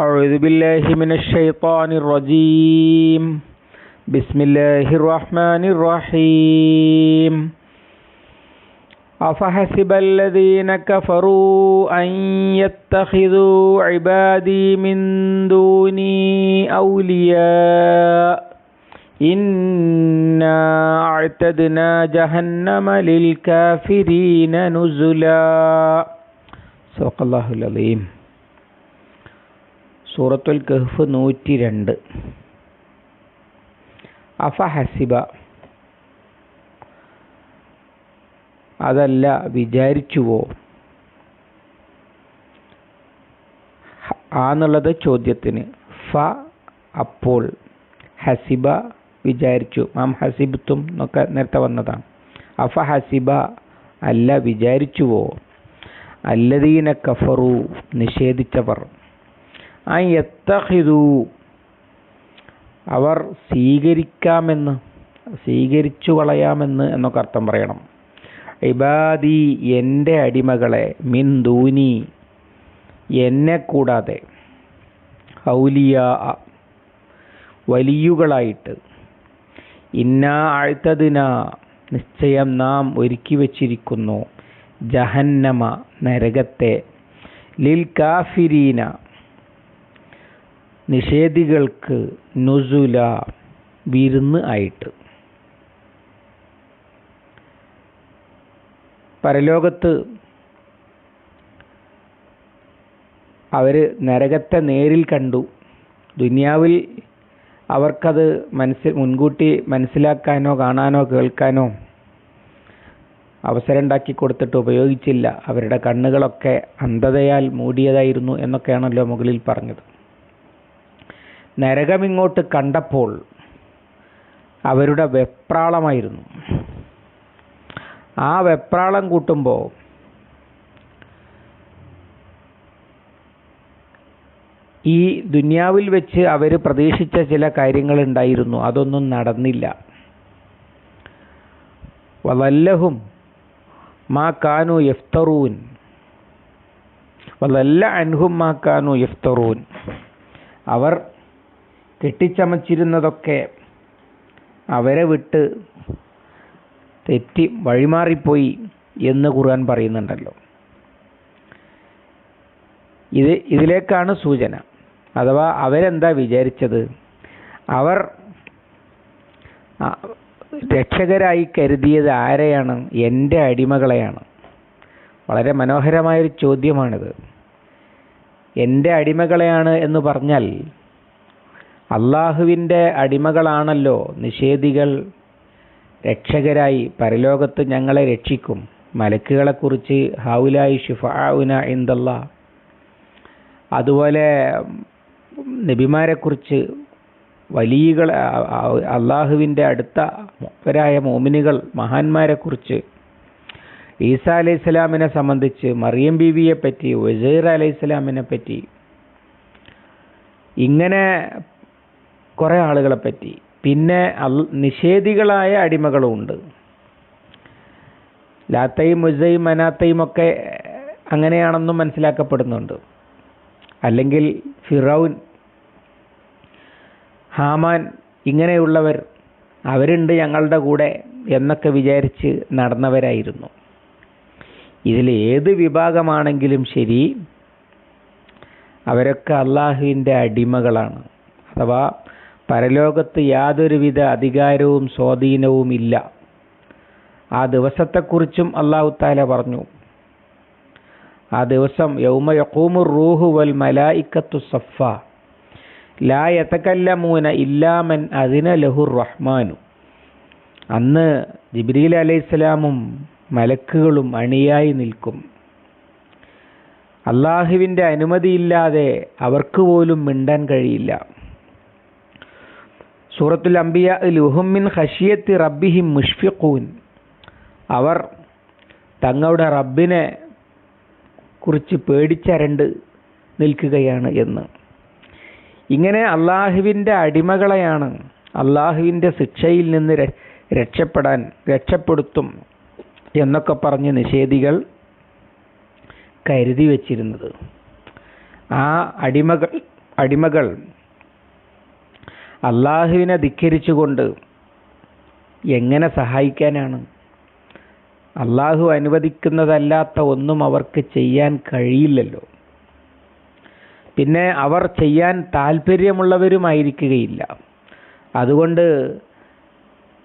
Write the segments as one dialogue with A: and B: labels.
A: أعوذ بالله من الشيطان الرجيم. بسم الله الرحمن الرحيم. أفحسب الذين كفروا أن يتخذوا عبادي من دوني أولياء. إنا أعتدنا جهنم للكافرين نزلا. صدق الله العظيم. സൂറത്തുൽ കഹ്ഫ് നൂറ്റി രണ്ട് അഫ ഹസിബ. അതല്ല വിചാരിച്ചുവോ? ആന്നുള്ളത് ചോദ്യത്തിന്. ഫ അപ്പോൾ ഹസിബ വിചാരിച്ചു. മാം ഹസിബത്തും എന്നൊക്കെ നേരത്തെ വന്നതാണ്. അഫ ഹസിബ അല്ല വിചാരിച്ചുവോ? അല്ലദീന കഫറു നിഷേധിച്ചവർ. ആ അവർ സ്വീകരിക്കാമെന്ന് സ്വീകരിച്ചു കളയാമെന്ന് എന്നൊക്കെ അർത്ഥം പറയണം. ഇബാദി എന്റെ അടിമകളെ മിൻ ദൂനി എന്നെ കൂടാതെ ഔലിയ വലിയുകളായിട്ട്. ഇന്നാ ആഴ്ത്തതിന നിശ്ചയം നാം ഒരുക്കി വച്ചിരിക്കുന്നു. ജഹന്നമ നരകത്തെ. ലിൽ കാഫിരീന നിഷേധികൾക്ക് നുസുല വിരുന്ന് ആയിട്ട്. പരലോകത്ത് അവർ നരകത്തെ നേരിൽ കണ്ടു. ദുനിയാവിൽ അവർക്കത് മനസ്സിൽ മുൻകൂട്ടി മനസ്സിലാക്കാനോ കാണാനോ കേൾക്കാനോ അവസരം ഉണ്ടാക്കി കൊടുത്തിട്ട് ഉപയോഗിച്ചില്ല. അവരുടെ കണ്ണുകളൊക്കെ അന്ധതയാൽ മൂടിയതായിരുന്നു എന്നൊക്കെയാണല്ലോ മുകളിൽ പറഞ്ഞത്. നരകമിങ്ങോട്ട് കണ്ടപ്പോൾ അവരുടെ വെപ്രാളമായിരുന്നു. ആ വെപ്രാളം കൂട്ടുമ്പോൾ ഈ ദുന്യാവിൽ വെച്ച് അവർ പ്രതീക്ഷിച്ച ചില കാര്യങ്ങൾ ഉണ്ടായിരുന്നു. അതൊന്നും നടന്നില്ല. വല്ലഹും മാ കാനു യഫ്തറൂൻ. വല്ല അൻഹും മാ കാനു യഫ്തറൂൻ. അവർ കെട്ടിച്ചമച്ചിരുന്നതൊക്കെ അവരെ വിട്ട് തെറ്റി വഴിമാറിപ്പോയി എന്ന് ഖുർആൻ പറയുന്നുണ്ടല്ലോ. ഇത് ഇതിലേക്കാണ് സൂചന. അഥവാ അവരെന്താ വിചാരിച്ചത്? അവർ രക്ഷകരായി കരുതിയത് ആരെയാണ്? എന്റെ അടിമകളെയാണ്. വളരെ മനോഹരമായൊരു ചോദ്യമാണിത്. എന്റെ അടിമകളെയാണ് എന്ന് പറഞ്ഞാൽ അള്ളാഹുവിന്റെ അടിമകളാണല്ലോ നിഷേധികൾ. രക്ഷകരായി പരലോകത്ത് ഞങ്ങളെ രക്ഷിക്കും. മലക്കുകളെക്കുറിച്ച് ഹൗലായി ഷിഫാവുന എന്തല്ല അതുപോലെ നബിമാരെക്കുറിച്ച് വലിയകൾ അള്ളാഹുവിന്റെ അടുത്ത മുപ്പരായ മോമിനുകൾ മഹാന്മാരെക്കുറിച്ച് ഈസ അലൈഹി സ്വലാമിനെ സംബന്ധിച്ച് മറിയം ബീവിയെ പറ്റി വസീർ അലൈഹി പറ്റി ഇങ്ങനെ കുറേ ആളുകളെ പറ്റി പിന്നെ നിഷേധികളായ അടിമകളും ഉണ്ട്. ലാത്തയും മുസയും മനാത്തയും ഒക്കെ അങ്ങനെയാണെന്നും മനസ്സിലാക്കപ്പെടുന്നുണ്ട്. അല്ലെങ്കിൽ ഫിറൌൻ ഹാമാൻ ഇങ്ങനെയുള്ളവർ അവരുണ്ട് ഞങ്ങളുടെ കൂടെ എന്നൊക്കെ വിചാരിച്ച് നടന്നവരായിരുന്നു. ഇതിൽ ഏത് വിഭാഗമാണെങ്കിലും ശരി അവരൊക്കെ അള്ളാഹുവിന്റെ അടിമകളാണ്. അഥവാ പരലോകത്ത് യാതൊരുവിധ അധികാരവും സ്വാധീനവും ഇല്ല. ആ ദിവസത്തെക്കുറിച്ചും അള്ളാഹു താല പറഞ്ഞു. ആ ദിവസം യൗമ യഖൂമു റൂഹു വൽ മലായിക്കത്തു സഫ ലാ യതകല്ലമൂന ഇല്ലാമൻ അതിന ലഹുർ റഹ്മാനു. അന്ന് ജിബ്രീൽ അലൈഹിസ്സലാമും മലക്കുകളും അണിയായി നിൽക്കും. അള്ളാഹുവിന്റെ അനുമതിയില്ലാതെ അവർക്ക് പോലും മിണ്ടാൻ കഴിയില്ല. സൂറത്തുൽ അംബിയ ലുഹുമിൻ ഖഷിയത്തി റബ്ബിഹിം മുഷ്ഫിഖൂൻ. അവർ തങ്ങളുടെ റബ്ബിനെ കുറിച്ച് പേടിച്ചരണ്ട് നിൽക്കുകയാണ് എന്ന്. ഇങ്ങനെ അള്ളാഹുവിന്റെ അടിമകളെയാണ് അള്ളാഹുവിന്റെ ശിക്ഷയിൽ നിന്ന് രക്ഷപ്പെടാൻ രക്ഷപ്പെടുത്തും എന്നൊക്കെ പറഞ്ഞ് നിഷേധികൾ കരുതി വച്ചിരുന്നത്. ആ അടിമകൾ അടിമകൾ അള്ളാഹുവിനെ ധിക്കരിച്ചുകൊണ്ട് എങ്ങനെ സഹായിക്കാനാണ്? അള്ളാഹു അനുവദിക്കുന്നതല്ലാത്ത ഒന്നും അവർക്ക് ചെയ്യാൻ കഴിയില്ലല്ലോ. പിന്നെ അവർ ചെയ്യാൻ താല്പര്യമുള്ളവരുമായിരിക്കുകയില്ല അതുകൊണ്ട്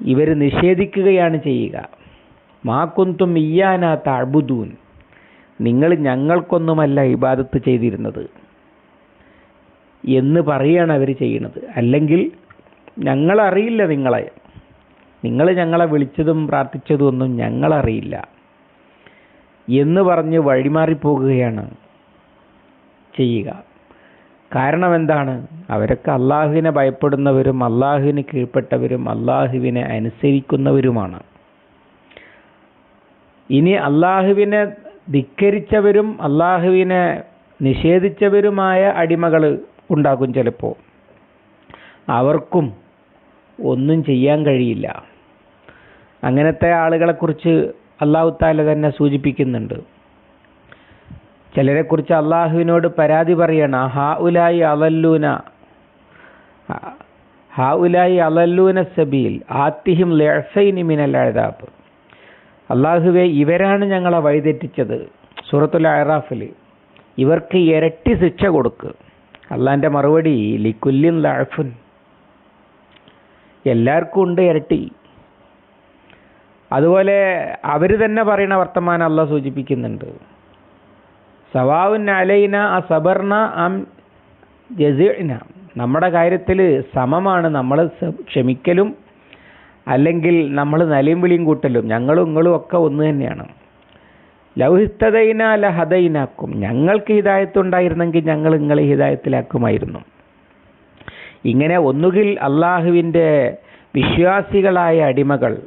A: ഇവർ നിഷേധിക്കുകയാണ് ചെയ്യുക. മാക്കുന്തും ഇയ്യാന താഴ്ബുദൂൻ നിങ്ങൾ ഞങ്ങൾക്കൊന്നുമല്ല ഇബാദത്ത് ചെയ്തിരുന്നത്. എന്ന് പറയുകയാണ് അവർ ചെയ്യുന്നത് അല്ലെങ്കിൽ ഞങ്ങളറിയില്ല നിങ്ങളെ. നിങ്ങൾ ഞങ്ങളെ വിളിച്ചതും പ്രാർത്ഥിച്ചതും ഒന്നും ഞങ്ങളറിയില്ല. എന്ന് പറഞ്ഞ് വഴിമാറിപ്പോകുകയാണ് ചെയ്യുക. കാരണം എന്താണ്? അവരൊക്കെ അള്ളാഹുവിനെ ഭയപ്പെടുന്നവരും അള്ളാഹുവിന് കീഴ്പ്പെട്ടവരും അള്ളാഹുവിനെ അനുസരിക്കുന്നവരുമാണ്. ഇനി അള്ളാഹുവിനെ ധിക്കരിച്ചവരും അള്ളാഹുവിനെ നിഷേധിച്ചവരുമായ അടിമകൾ ഉണ്ടാകും ചിലപ്പോൾ അവർക്കും ഒന്നും ചെയ്യാൻ കഴിയില്ല. അങ്ങനത്തെ ആളുകളെക്കുറിച്ച് അള്ളാഹു താല തന്നെ സൂചിപ്പിക്കുന്നുണ്ട്. ചിലരെക്കുറിച്ച് അള്ളാഹുവിനോട് പരാതി പറയണം ഹാ ഉലായി അലല്ലൂന ഹാ ഉലായി അലല്ലൂന സബീൽ ആത്തിഹിം ലെസൈനി മിനൽ അഴതാബ് അള്ളാഹുവെ ഇവരാണ് ഞങ്ങളെ വഴിതെറ്റിച്ചത്. സൂറത്തുൽ അറാഫിൽ ഇവർക്ക് ഇരട്ടി ശിക്ഷ കൊടുക്ക്. അള്ളാന്റെ മറുപടി ലിക്കുല്ലിൻ ലഅഫുൻ. എല്ലാവർക്കും ഉണ്ട് ഇരട്ടി. അതുപോലെ അവർ തന്നെ പറയുന്ന വർത്തമാനം അല്ല സൂചിപ്പിക്കുന്നുണ്ട്. സവാവുൻ അലൈന ആ സബർണ അം ജസീന നമ്മുടെ കാര്യത്തിൽ സമമാണ് നമ്മൾ ക്ഷമിക്കലും അല്ലെങ്കിൽ നമ്മൾ നലിയും വിളിയും കൂട്ടലും. ഞങ്ങളും നിങ്ങളും ഒക്കെ ഒന്ന് തന്നെയാണ്. അല ഞങ്ങൾക്ക് ഞങ്ങൾക്ക് ഹിതായത്തുണ്ടായിരുന്നെങ്കിൽ ഞങ്ങൾ നിങ്ങളെ ഹിതായത്തിലാക്കുമായിരുന്നു ഇങ്ങനെ ഒന്നുകിൽ അള്ളാഹുവിന്റെ വിശ്വാസികളായ അടിമകൾ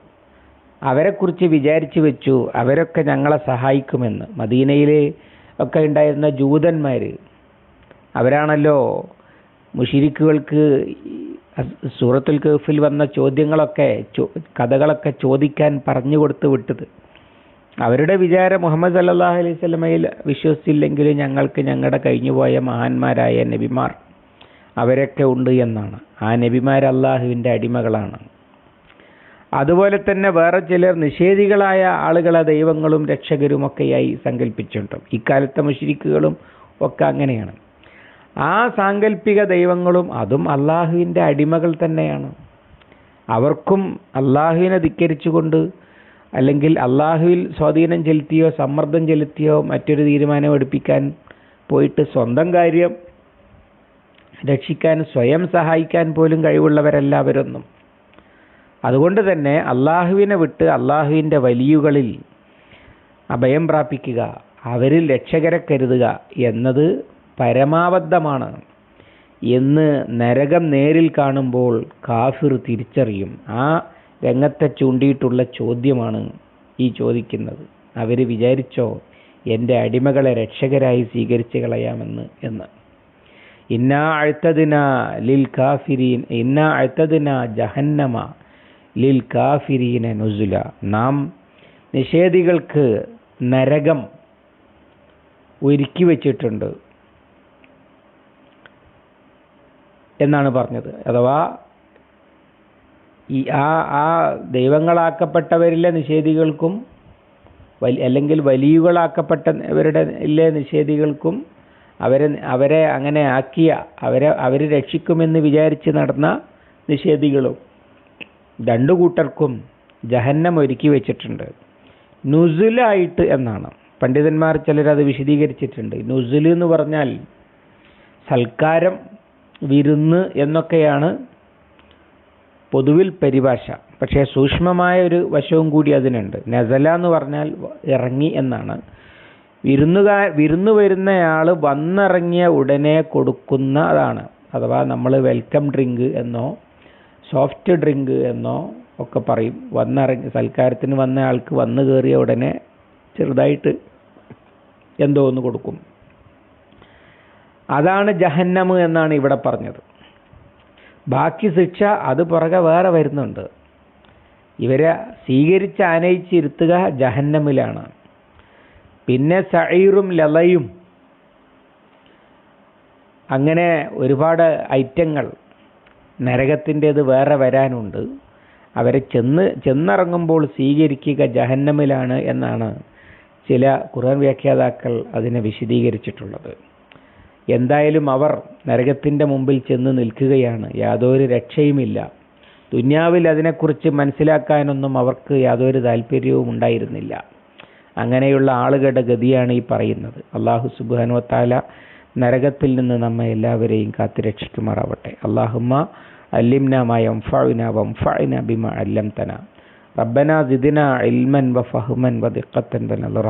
A: അവരെക്കുറിച്ച് വിചാരിച്ചു വെച്ചു അവരൊക്കെ ഞങ്ങളെ സഹായിക്കുമെന്ന്. മദീനയിൽ ഒക്കെ ഉണ്ടായിരുന്ന ജൂതന്മാർ അവരാണല്ലോ മുഷിരിക്കുകൾക്ക് സൂറത്തുൽ കഫിൽ വന്ന ചോദ്യങ്ങളൊക്കെ കഥകളൊക്കെ ചോദിക്കാൻ പറഞ്ഞു കൊടുത്ത് വിട്ടത്. അവരുടെ വിചാരം മുഹമ്മദ് സല്ലാഹു അലൈഹി സ്വലമയിൽ വിശ്വസിച്ചില്ലെങ്കിലും ഞങ്ങൾക്ക് ഞങ്ങളുടെ കഴിഞ്ഞുപോയ മഹാന്മാരായ നബിമാർ അവരൊക്കെ ഉണ്ട് എന്നാണ്. ആ നബിമാർ അള്ളാഹുവിന്റെ അടിമകളാണ്. അതുപോലെ തന്നെ വേറെ ചിലർ നിഷേധികളായ ആളുകളെ ദൈവങ്ങളും രക്ഷകരുമൊക്കെയായി സങ്കല്പിച്ചിട്ടുണ്ട് ഇക്കാലത്തെ മുഷിരിക്കുകളും ഒക്കെ അങ്ങനെയാണ്. ആ സാങ്കല്പിക ദൈവങ്ങളും അതും അള്ളാഹുവിന്റെ അടിമകൾ തന്നെയാണ്. അവർക്കും അള്ളാഹുവിനെ ധിക്കരിച്ചുകൊണ്ട് അല്ലെങ്കിൽ അള്ളാഹുവിൽ സ്വാധീനം ചെലുത്തിയോ സമ്മർദ്ദം ചെലുത്തിയോ മറ്റൊരു തീരുമാനം എടുപ്പിക്കാൻ പോയിട്ട് സ്വന്തം കാര്യം രക്ഷിക്കാൻ സ്വയം സഹായിക്കാൻ പോലും കഴിവുള്ളവരല്ല അവരൊന്നും അതുകൊണ്ട് തന്നെ അള്ളാഹുവിനെ വിട്ട് അള്ളാഹുവിന്റെ വലിയുകളിൽ അഭയം പ്രാപിക്കുക അവരിൽ രക്ഷകരെ കരുതുക എന്നത് പരമാബദ്ധമാണ്. എന്ന് നരകം നേരിൽ കാണുമ്പോൾ കാഫിർ തിരിച്ചറിയും. ആ രംഗത്തെ ചൂണ്ടിയിട്ടുള്ള ചോദ്യമാണ് ഈ ചോദിക്കുന്നത്. അവർ വിചാരിച്ചോ എന്റെ അടിമകളെ രക്ഷകരായി സ്വീകരിച്ച് കളയാമെന്ന് എന്ന്. ഇന്നാ അഴുത്തതിന ലിൽ കാഫിരീൻ ഇന്നാ അഴുത്തതിന ജഹന്നമ ലിൽ കാഫിരീന നുസുല. നാം നിഷേധികൾക്ക് നരകം ഒരുക്കി വച്ചിട്ടുണ്ട് എന്നാണ് പറഞ്ഞത്. അഥവാ ഈ ആ ആ ദൈവങ്ങളാക്കപ്പെട്ടവരിലെ നിഷേധികൾക്കും അല്ലെങ്കിൽ വലിയുകളാക്കപ്പെട്ടവരുടെ ഇല്ലേ നിഷേധികൾക്കും അവരെ അവരെ അങ്ങനെ ആക്കിയ അവരെ അവർ രക്ഷിക്കുമെന്ന് വിചാരിച്ച് നടന്ന നിഷേധികളും രണ്ടു കൂട്ടർക്കും ജഹന്നം ഒരുക്കി വെച്ചിട്ടുണ്ട്. നുസുലായിട്ട് എന്നാണ്. പണ്ഡിതന്മാർ ചിലരത് വിശദീകരിച്ചിട്ടുണ്ട്. നുസുൽ എന്ന് പറഞ്ഞാൽ സൽക്കാരം വിരുന്ന് എന്നൊക്കെയാണ് പൊതുവിൽ പരിഭാഷ. പക്ഷേ സൂക്ഷ്മമായ ഒരു വശവും കൂടി അതിനുണ്ട്. നസല എന്ന് പറഞ്ഞാൽ ഇറങ്ങി എന്നാണ്. വിരുന്നുകാർ വിരുന്നു വരുന്നയാൾ വന്നിറങ്ങിയ ഉടനെ കൊടുക്കുന്നതാണ് അഥവാ നമ്മൾ വെൽക്കം ഡ്രിങ്ക് എന്നോ സോഫ്റ്റ് ഡ്രിങ്ക് എന്നോ ഒക്കെ പറയും. വന്നിറങ്ങി സൽക്കാരത്തിന് വന്ന ആൾക്ക് വന്നു കയറിയ ഉടനെ ചെറുതായിട്ട് എന്തോ ഒന്ന് കൊടുക്കും. അതാണ് ജഹന്നമ് എന്നാണ് ഇവിടെ പറഞ്ഞത്. ബാക്കി ശിക്ഷ അത് പുറകെ വേറെ വരുന്നുണ്ട്. ഇവരെ സ്വീകരിച്ച് ആനയിച്ചിരുത്തുക ജഹന്നമിലാണ്. പിന്നെ സഈറും ലലയും അങ്ങനെ ഒരുപാട് ഐറ്റങ്ങൾ നരകത്തിന്റേത് വേറെ വരാനുണ്ട്. അവരെ ചെന്ന് ചെന്നിറങ്ങുമ്പോൾ സ്വീകരിക്കുക ജഹന്നമിലാണ് എന്നാണ് ചില ഖുർആൻ വ്യാഖ്യാതാക്കൾ അതിനെ വിശദീകരിച്ചിട്ടുള്ളത്. എന്തായാലും അവർ നരകത്തിന്റെ മുമ്പിൽ ചെന്ന് നിൽക്കുകയാണ്. യാതൊരു രക്ഷയുമില്ല. ദുന്യാവിൽ അതിനെക്കുറിച്ച് മനസ്സിലാക്കാനൊന്നും അവർക്ക് യാതൊരു താല്പര്യവും ഉണ്ടായിരുന്നില്ല. അങ്ങനെയുള്ള ആളുകളുടെ ഗതിയാണ് ഈ പറയുന്നത്. അള്ളാഹു സുബാനുവത്താല നരകത്തിൽ നിന്ന് നമ്മെ എല്ലാവരെയും കാത്തിരക്ഷിക്കുമാറാവട്ടെ അള്ളാഹുമ്മ അല്ലിംന മയംഫന വംഫന ബിമ അല്ലം തന റബ്ബന ജിദിന ഇൽമൻ വ ഫഹ്മൻ വ ദിക്കത്തൻ വ നലുറ